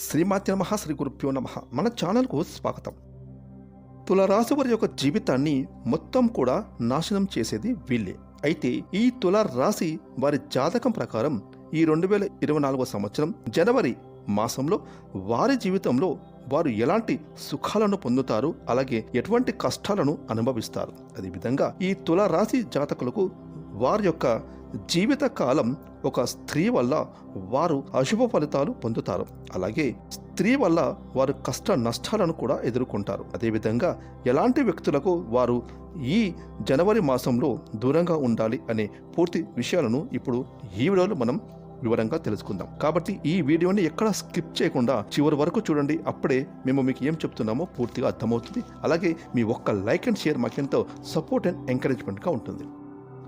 శ్రీమాత్య నమ శ్రీ గురుభ్యో నమ. మన ఛానల్కు స్వాగతం. తులరాశి వారి యొక్క జీవితాన్ని మొత్తం కూడా నాశనం చేసేది వీళ్ళే. అయితే ఈ తుల రాశి వారి జాతకం ప్రకారం ఈ రెండు వేల ఇరవై నాలుగో సంవత్సరం జనవరి మాసంలో వారి జీవితంలో వారు ఎలాంటి సుఖాలను పొందుతారు అలాగే ఎటువంటి కష్టాలను అనుభవిస్తారు. అదేవిధంగా ఈ తుల రాశి జాతకులకు వారి యొక్క జీవితకాలం ఒక స్త్రీ వల్ల వారు అశుభ ఫలితాలు పొందుతారు. అలాగే స్త్రీ వల్ల వారు కష్ట నష్టాలను కూడా ఎదుర్కొంటారు. అదేవిధంగా ఎలాంటి వ్యక్తులకు వారు ఈ జనవరి మాసంలో దూరంగా ఉండాలి అనే పూర్తి విషయాలను ఇప్పుడు ఈ వీడియోలో మనం వివరంగా తెలుసుకుందాం. కాబట్టి ఈ వీడియోని ఎక్కడ స్కిప్ చేయకుండా చివరి వరకు చూడండి. అప్పుడే మేము మీకు ఏం చెప్తున్నామో పూర్తిగా అర్థమవుతుంది. అలాగే మీ ఒక్క లైక్ అండ్ షేర్ మాకెంతో సపోర్ట్ అండ్ ఎంకరేజ్మెంట్గా ఉంటుంది.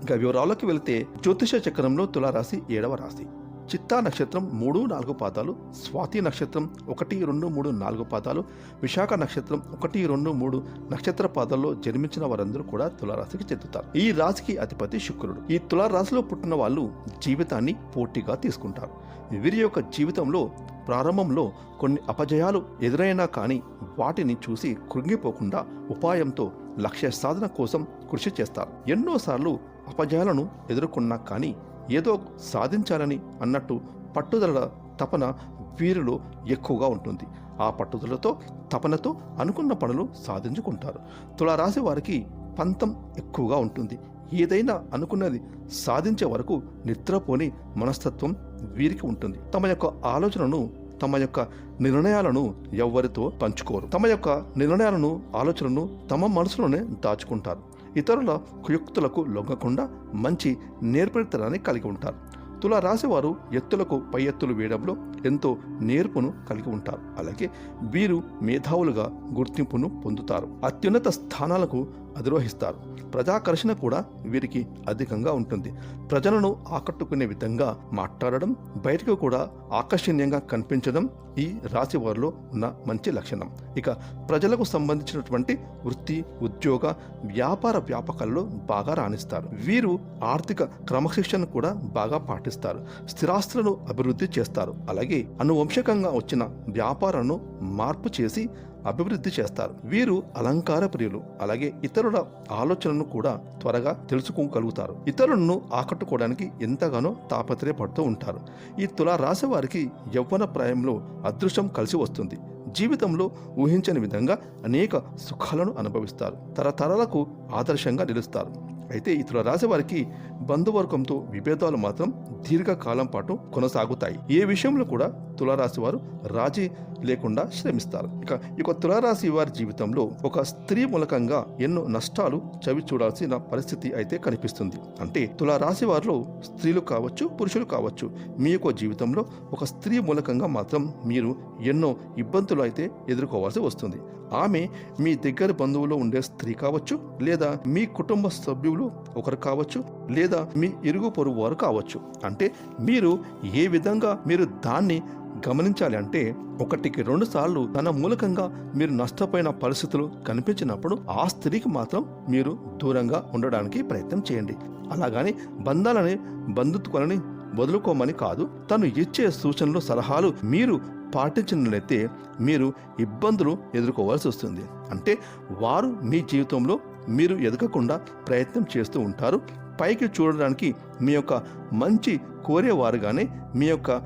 ఇంకా వివరాల్లోకి వెళితే జ్యోతిష చక్రంలో తులారాశి ఏడవ రాశి. చిత్తా నక్షత్రం మూడు నాలుగు పాదాలు స్వాతి నక్షత్రం ఒకటి రెండు మూడు నాలుగు పాదాలు విశాఖ నక్షత్రం ఒకటి రెండు మూడు నక్షత్ర పాదాల్లో జన్మించిన వారందరూ కూడా తులారాశికి చెందుతారు. ఈ రాశికి అధిపతి శుక్రుడు. ఈ తులారాశిలో పుట్టిన వాళ్ళు జీవితాన్ని పోటీగా తీసుకుంటారు. వీరి యొక్క జీవితంలో ప్రారంభంలో కొన్ని అపజయాలు ఎదురైనా కానీ వాటిని చూసి కృంగిపోకుండా ఉపాయంతో లక్ష్య సాధన కోసం కృషి చేస్తారు. ఎన్నోసార్లు అపజయాలను ఎదుర్కొన్నా కానీ ఏదో సాధించాలని అన్నట్టు పట్టుదల తపన వీరిలో ఎక్కువగా ఉంటుంది. ఆ పట్టుదలతో తపనతో అనుకున్న పనులు సాధించుకుంటారు. తులారాశి వారికి పంతం ఎక్కువగా ఉంటుంది. ఏదైనా అనుకున్నది సాధించే వరకు నిద్రపోని మనస్తత్వం వీరికి ఉంటుంది. తమ యొక్క ఆలోచనను తమ యొక్క నిర్ణయాలను ఎవ్వరితో పంచుకోరు. తమ యొక్క నిర్ణయాలను ఆలోచనను తమ మనసులోనే దాచుకుంటారు. ఇతరుల కుయుక్తులకు లొంగకుండా మంచి నేర్పరితనాన్ని కలిగి ఉంటారు. తులా రాశివారు ఎత్తులకు పై ఎత్తులు వేయడంలో ఎంతో నేర్పును కలిగి ఉంటారు. అలాగే వీరు మేధావులుగా గుర్తింపును పొందుతారు. అత్యున్నత స్థానాలకు అధిరోహిస్తారు. ప్రజాకర్షణ కూడా వీరికి అధికంగా ఉంటుంది. ప్రజలను ఆకట్టుకునే విధంగా మాట్లాడడం బయటకు కూడా ఆకర్షణీయంగా కనిపించడం ఈ రాశి వారిలో ఉన్న మంచి లక్షణం. ఇక ప్రజలకు సంబంధించినటువంటి వృత్తి ఉద్యోగ వ్యాపార వ్యాపకాల్లో బాగా రాణిస్తారు. వీరు ఆర్థిక క్రమశిక్షణ కూడా బాగా పాటిస్తారు. స్థిరాస్తులను అభివృద్ధి చేస్తారు. అలాగే అనువంశకంగా వచ్చిన వ్యాపారాలను మార్పు చేసి అభివృద్ధి చేస్తారు. వీరు అలంకార ప్రియులు అలాగే ఇతరుల ఆలోచనలను కూడా త్వరగా తెలుసుకోగలుగుతారు ఇతరులను ఆకట్టుకోవడానికి ఎంతగానో తాపత్రయపడుతూ ఉంటారు. ఈ తులా రాశి వారికి యవ్వన ప్రాయంలో అదృష్టం కలిసి వస్తుంది. జీవితంలో ఊహించని విధంగా అనేక సుఖాలను అనుభవిస్తారు. తరతరాలకు ఆదర్శంగా నిలుస్తారు. అయితే ఈ రాసేవారికి బంధువర్గంతో విభేదాలు మాత్రం దీర్ఘకాలం పాటు కొనసాగుతాయి. ఏ విషయంలో కూడా తులారాశి వారు రాజీ లేకుండా శ్రమిస్తారు. ఇక ఇక తులారాశి వారి జీవితంలో ఒక స్త్రీ మూలకంగా ఎన్నో నష్టాలు చవి చూడాల్సిన పరిస్థితి అయితే కనిపిస్తుంది. అంటే తులారాశి వారిలో స్త్రీలు కావచ్చు పురుషులు కావచ్చు మీ యొక్క జీవితంలో ఒక స్త్రీ మూలకంగా మాత్రం మీరు ఎన్నో ఇబ్బందులు అయితే ఎదుర్కోవాల్సి వస్తుంది. ఆమె మీ దగ్గర బంధువులో ఉండే స్త్రీ కావచ్చు లేదా మీ కుటుంబ సభ్యులు ఒకరు కావచ్చు లేదా మీ ఇరుగు పొరుగు వారు కావచ్చు. అంటే మీరు ఏ విధంగా మీరు దాన్ని గమనించాలి అంటే ఒకటికి రెండు సార్లు తన మూలకంగా మీరు నష్టపోయిన పరిస్థితులు కనిపించినప్పుడు ఆ స్త్రీకి మాత్రం మీరు దూరంగా ఉండడానికి ప్రయత్నం చేయండి. అలాగని బంధాలని బంధుత్వాలని వదులుకోమని కాదు తను ఇచ్చే సూచనలు సలహాలు మీరు పాటించినట్లయితే మీరు ఇబ్బందులు ఎదుర్కోవాల్సి వస్తుంది. అంటే వారు మీ జీవితంలో మీరు ఎదగకుండా ప్రయత్నం చేస్తూ ఉంటారు. పైకి చూడడానికి మీ యొక్క మంచి కోరేవారుగానే మీ యొక్క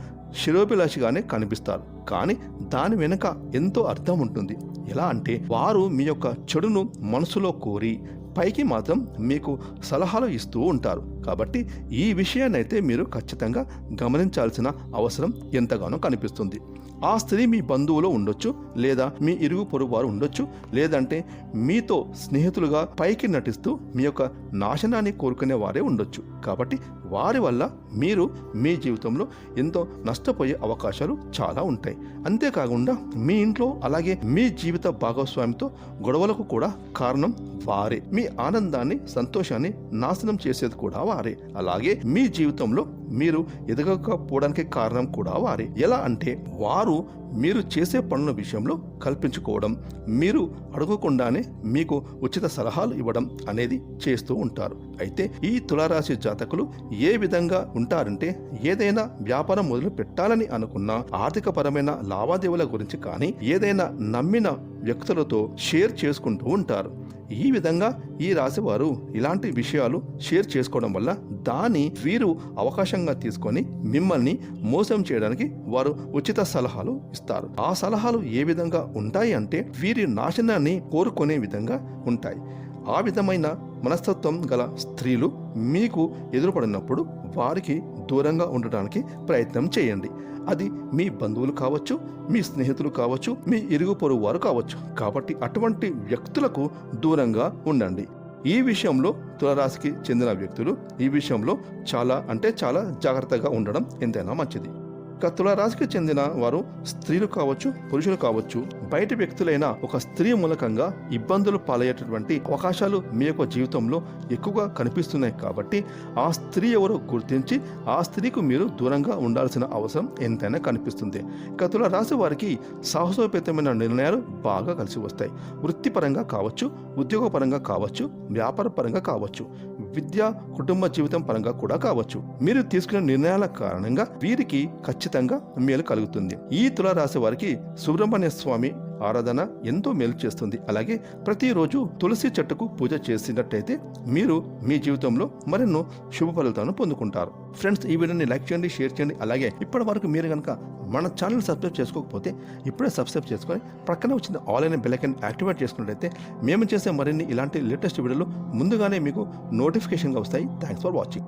శిరోభిలాషిగానే కనిపిస్తారు. కానీ దాని వెనుక ఎంతో అర్థం ఉంటుంది. ఎలా అంటే వారు మీ యొక్క చెడును మనసులో కోరి పైకి మాత్రం మీకు సలహాలు ఇస్తూ ఉంటారు. కాబట్టి ఈ విషయాన్ని అయితే మీరు ఖచ్చితంగా గమనించాల్సిన అవసరం ఎంతగానో కనిపిస్తుంది. ఆ స్త్రీ మీ బంధువులో ఉండొచ్చు లేదా మీ ఇరుగు పొరుగు వారు ఉండొచ్చు లేదంటే మీతో స్నేహితులుగా పైకి నటిస్తూ మీ యొక్క నాశనాన్ని కోరుకునే వారే ఉండొచ్చు. కాబట్టి వారి వల్ల మీరు మీ జీవితంలో ఎంతో నష్టపోయే అవకాశాలు చాలా ఉంటాయి. అంతేకాకుండా మీ ఇంట్లో అలాగే మీ జీవిత భాగస్వామితో గొడవలకు కూడా కారణం వారే. మీ ఆనందాన్ని సంతోషాన్ని నాశనం చేసేది కూడా వారే. అలాగే మీ జీవితంలో మీరు ఎదగకపోవడానికి కారణం కూడా వారే. ఎలా అంటే వారు మీరు చేసే పనుల విషయంలో కల్పించుకోవడం మీరు అడగకుండానే మీకు ఉచిత సలహాలు ఇవ్వడం అనేది చేస్తూ ఉంటారు. అయితే ఈ తులారాశి జాతకులు ఏ విధంగా ఉంటారంటే ఏదైనా వ్యాపారం మొదలు పెట్టాలని అనుకున్న ఆర్థిక పరమైన లావాదేవీల గురించి కానీ ఏదైనా నమ్మిన వ్యక్తులతో షేర్ చేసుకుంటూ ఉంటారు. ఈ విధంగా ఈ రాశి వారు ఇలాంటి విషయాలు షేర్ చేసుకోవడం వల్ల దాన్ని వీరు అవకాశంగా తీసుకొని మిమ్మల్ని మోసం చేయడానికి వారు ఉచిత సలహాలు ఇస్తారు. ఆ సలహాలు ఏ విధంగా ఉంటాయి అంటే వీరి నాశనాన్ని కోరుకునే విధంగా ఉంటాయి. ఆ విధమైన మనస్తత్వం గల స్త్రీలు మీకు ఎదురుపడినప్పుడు వారికి దూరంగా ఉండడానికి ప్రయత్నం చేయండి. అది మీ బంధువులు కావచ్చు మీ స్నేహితులు కావచ్చు మీ ఇరుగు పొరుగు వారు కావచ్చు. కాబట్టి అటువంటి వ్యక్తులకు దూరంగా ఉండండి. ఈ విషయంలో తులరాశికి చెందిన వ్యక్తులు ఈ విషయంలో చాలా అంటే చాలా జాగ్రత్తగా ఉండడం ఎంతైనా మంచిది. ఇక తులారాశికి చెందిన వారు స్త్రీలు కావచ్చు పురుషులు కావచ్చు బయట వ్యక్తులైన ఒక స్త్రీ మూలకంగా ఇబ్బందులు పాలయ్యేటటువంటి అవకాశాలు మీ యొక్క జీవితంలో ఎక్కువగా కనిపిస్తున్నాయి కాబట్టి ఆ స్త్రీ ఎవరో గుర్తించి ఆ స్త్రీకు మీరు దూరంగా ఉండాల్సిన అవసరం ఎంతైనా కనిపిస్తుంది. ఇక తులారాశి వారికి సాహసోపేతమైన నిర్ణయాలు బాగా కలిసి వస్తాయి. వృత్తిపరంగా కావచ్చు ఉద్యోగపరంగా కావచ్చు వ్యాపారపరంగా కావచ్చు. విద్య కుటుంబ జీవితం పరంగా కూడా కావచ్చు. మీరు తీసుకున్న నిర్ణయాల కారణంగా వీరికి ఖచ్చితంగా మేలు కలుగుతుంది. ఈ తులారాశి వారికి సుబ్రహ్మణ్య స్వామి ఆరాధన ఎంతో మేలు చేస్తుంది. అలాగే ప్రతిరోజు తులసి చెట్టుకు పూజ చేసినట్టయితే మీరు మీ జీవితంలో మరెన్నో శుభ ఫలితాలను పొందుకుంటారు. ఫ్రెండ్స్ ఈ వీడియోని లైక్ చేయండి షేర్ చేయండి. అలాగే ఇప్పటి వరకు మీరు కనుక మన ఛానల్ సబ్స్క్రైబ్ చేసుకోకపోతే ఇప్పుడే సబ్స్క్రైబ్ చేసుకొని ప్రక్కన వచ్చిన ఆల్ అయిన బెల్లైకన్ యాక్టివేట్ చేసుకున్నట్టయితే మేము చేసే మరిన్ని ఇలాంటి లేటెస్ట్ వీడియోలు ముందుగానే మీకు నోటిఫికేషన్గా వస్తాయి. Thanks for watching